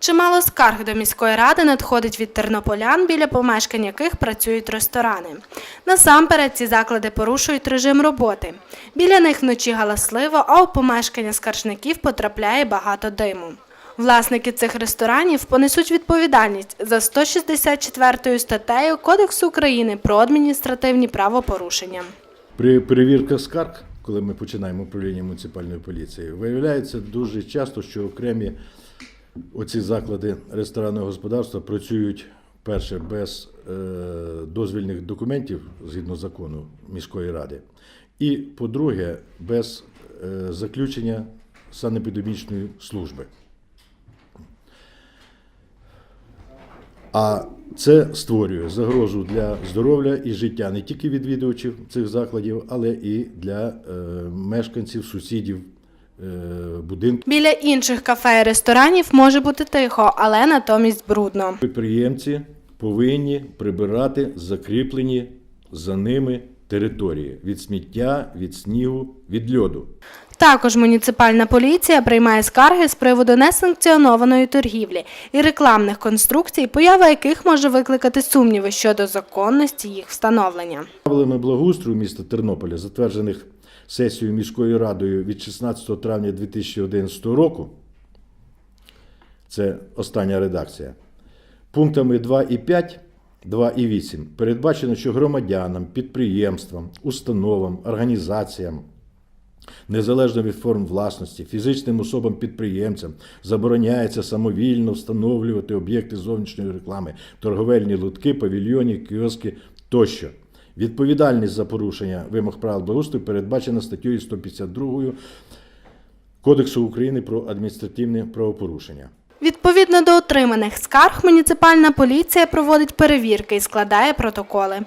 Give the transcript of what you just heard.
Чимало скарг до міської ради надходить від тернополян, біля помешкань яких працюють ресторани. Насамперед ці заклади порушують режим роботи. Біля них вночі галасливо, а у помешкання скаржників потрапляє багато диму. Власники цих ресторанів понесуть відповідальність за 164 статтею Кодексу України про адміністративні правопорушення. При перевірках скарг, коли ми починаємо управління муніципальної поліції, виявляється дуже часто, що окремі оці заклади ресторанного господарства працюють перше без е, дозвільних документів згідно закону міської ради, і по-друге, без е, заключення санепідемічної служби. А це створює загрозу для здоров'я і життя не тільки відвідувачів цих закладів, але і для е, мешканців, сусідів будинку. Біля інших кафе і ресторанів може бути тихо, але натомість брудно. Підприємці повинні прибирати закріплені за ними території від сміття, від снігу, від льоду. Також муніципальна поліція приймає скарги з приводу несанкціонованої торгівлі і рекламних конструкцій, поява яких може викликати сумніви щодо законності їх встановлення. Правилами благоустрою міста Тернополя, затверджених сесією міською радою від 16 травня 2011 року, це остання редакція, пунктами 2 і 5, 2 і 8 передбачено, що громадянам, підприємствам, установам, організаціям, незалежно від форм власності, фізичним особам-підприємцям забороняється самовільно встановлювати об'єкти зовнішньої реклами, торговельні лотки, павільйони, кіоски тощо. Відповідальність за порушення вимог правил благоустрою передбачена статтею 152 Кодексу України про адміністративне правопорушення. Відповідно до отриманих скарг, муніципальна поліція проводить перевірки і складає протоколи.